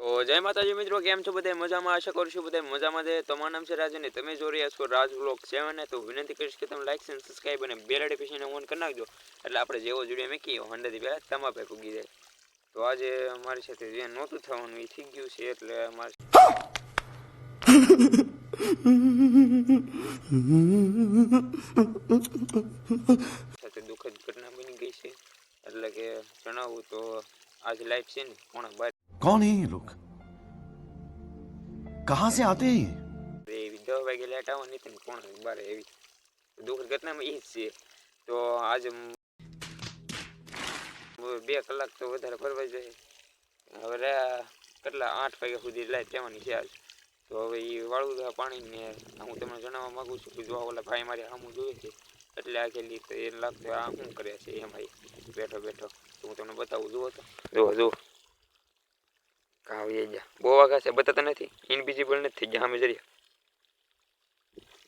તો જય માતાજી મિત્રો, કેમ છો બધા? મજામાં? આશા કરું છું બધા મજામાં છે. તમારું નામ છે રાજ અને તમે જોઈ રહ્યા છો રાજ બ્લોક સેવન તો વિનંતી કરીશ કે તમે લાઈક અને સબસ્ક્રાઈબ અને બેલ નોટિફિકેશન ઓન કરી નાખજો. એટલે આપણે જેવો વીડિયો મેકીએ હંડ્રેડથી પહેલાં તમા પાસે પૂગી જાય. તો આજે મારી સાથે જે નહોતું થવાનું, એ થઈ ગયું છે, એટલે અમારે સાથે દુઃખદ ઘટના બની ગઈ છે. એટલે કે જણાવું તો આજ લાઈફ છે ને પોણા બાર कौन है ये लोग कहां से आते हैं ये એવી દસ વાગે લાઈટ આવવાની હતી ને પોણા બાર એવી દુઃખદ ઘટનામાં એ જ છે તો આજે મ- બે કલાક તો વધારે ફરવા જાય હવે રહ્યા કેટલા આઠ વાગ્યા સુધી લાઈટ રહેવાની છે આજ તો હવે એ વાળું છે પાણીને હું તમને જણાવવા માંગુ છું કે જો ઓલા ભાઈ મારે સામું જોઈએ છે એટલે આખેલી તો એ લાગતું આ શું કરે છે એમાં ઈ બેઠો બેઠો તો હું તમને બતાવું જુઓ તો જુઓ જુઓ કાવ એ જા બહુ વાગા છે, બતાતા નથી. ઇનવિઝિબલ નથી થઈ ગયા સામે જરી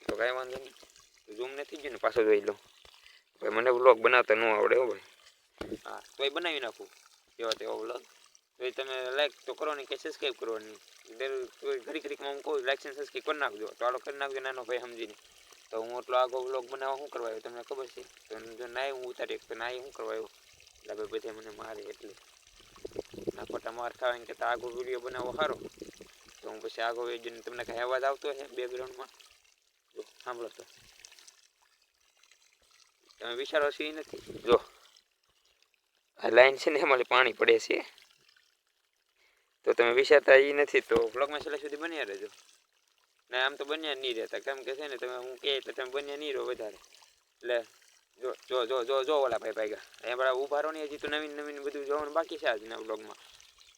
તો કાંઈ વાંધો નહીં. ઝૂમ નથી ગયું ને, પાછો જોઈ લઉં. ભાઈ, મને વ્લોગ બનાવતા ન આવડે હો ભાઈ. હા, તોય બનાવી નાખું. એવા તેવો વ્લોગ તો એ તમે લાઈક તો કરો નહીં કે સબસ્ક્રાઈબ કરો નહીં દર ઘડી ઘડીકમાં હું કહું લાઈક સબસ્ક્રાઈબ કરી નાખજો. તો આડો કરી નાખજો નાનો ભાઈ સમજીને. તો હું એટલો આગો વ્લોગ બનાવવા શું કરવા આવ્યો, તમને ખબર છે? તો જો નાય હું ઉતારી તો નાય શું કરવા આવ્યો? એટલે ભાઈ, બધે મને મારે એટલે. ના થાય માર ખાવા કે આગો વીડિયો બનાવવો સારો તો હું પછી આગો વીડિયો તમને કાંઈ અવાજ આવતો છે બેકગ્રાઉન્ડમાં જો, સાંભળો તો. તમે વિચારો છો એ નથી? જો, આ લાઈન છે ને એમાં પાણી પડે છે. તો તમે વિચારતા એ નથી, તો બ્લોગમાં છેલ્લા સુધી બન્યા રહેજો. ને આમ તો બન્યા નહીં રહેતા. કેમ કે છે ને તમે, હું કહે એટલે તમે બન્યા નહીં રહો વધારે. એટલે જો જો જો જો ઓલા ભાઈ ભાઈ એ બધા ઊભા રહો ને, હજી તો નવીન નવીન બધું જોવાનું બાકી છે આજના બ્લોગમાં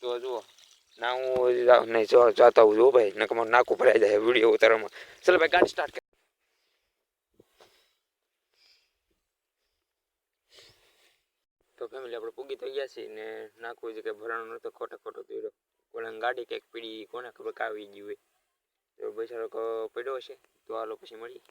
તો જુઓ. ના, હું નહીં. હું જો ભાઈ, નકર નાકું ભરાઈ જાય વીડિયો ઉતારવામાં. ચાલો ભાઈ, ગાડી સ્ટાર્ટ તો ફેમિલી આપણે પૂગી તો ગયા છીએ ને નાખવું છે કે ભરાણું નતો ખોટો ખોટો કર્યો કોને ગાડી કંઈક પીડી, કોને ખબર કાવી ગયું હોય. તો બિચારો પડ્યો હશે. તો હાલો, પછી મળીએ.